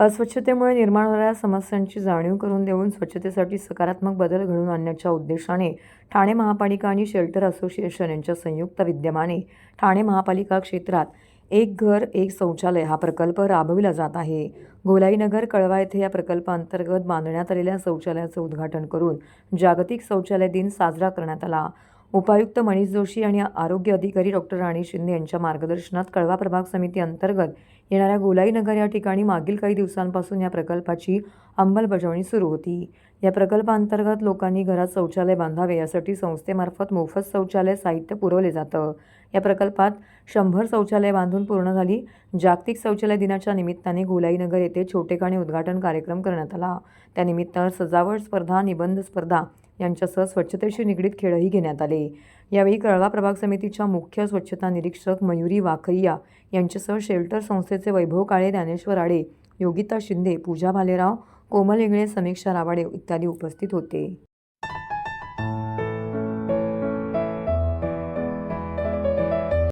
अस्वच्छतेमुळे निर्माण होणाऱ्या समस्यांची जाणीव करून देऊन स्वच्छतेसाठी सकारात्मक बदल घडवून आणण्याच्या उद्देशाने ठाणे महापालिका आणि शेल्टर असोसिएशन यांच्या संयुक्त विद्यमाने ठाणे महापालिका क्षेत्रात एक घर एक शौचालय हा प्रकल्प राबविला जात आहे. गोलाईनगर कळवा येथे या प्रकल्पाअंतर्गत बांधण्यात आलेल्या शौचालयाचं उद्घाटन करून जागतिक शौचालय दिन साजरा करण्यात आला. उपायुक्त मनीष जोशी आणि आरोग्य अधिकारी डॉक्टर राणी शिंदे यांच्या मार्गदर्शनात कळवा प्रभाग समिती अंतर्गत येणाऱ्या गोलाईनगर या ठिकाणी मागील काही दिवसांपासून या प्रकल्पाची अंमलबजावणी सुरू होती. या प्रकल्पाअंतर्गत लोकांनी घरात शौचालय बांधावे यासाठी संस्थेमार्फत मोफत शौचालय साहित्य पुरवले जातं. या प्रकल्पात शंभर शौचालय बांधून पूर्ण झाली. जागतिक शौचालय दिनाच्या निमित्ताने गोलाईनगर येथे छोटेखानी उद्घाटन कार्यक्रम करण्यात आला. त्यानिमित्त सजावट स्पर्धा निबंध स्पर्धा यांच्यासह स्वच्छतेशी निगडीत खेळही घेण्यात आले. यावेळी कळवा प्रभाग समितीच्या मुख्य स्वच्छता निरीक्षक मयुरी वाखरिया यांच्यासह शेल्टर संस्थेचे वैभव काळे ज्ञानेश्वर आडे योगिता शिंदे पूजा भालेराव कोमल इंगळे समीक्षा रावाडे इत्यादी उपस्थित होते.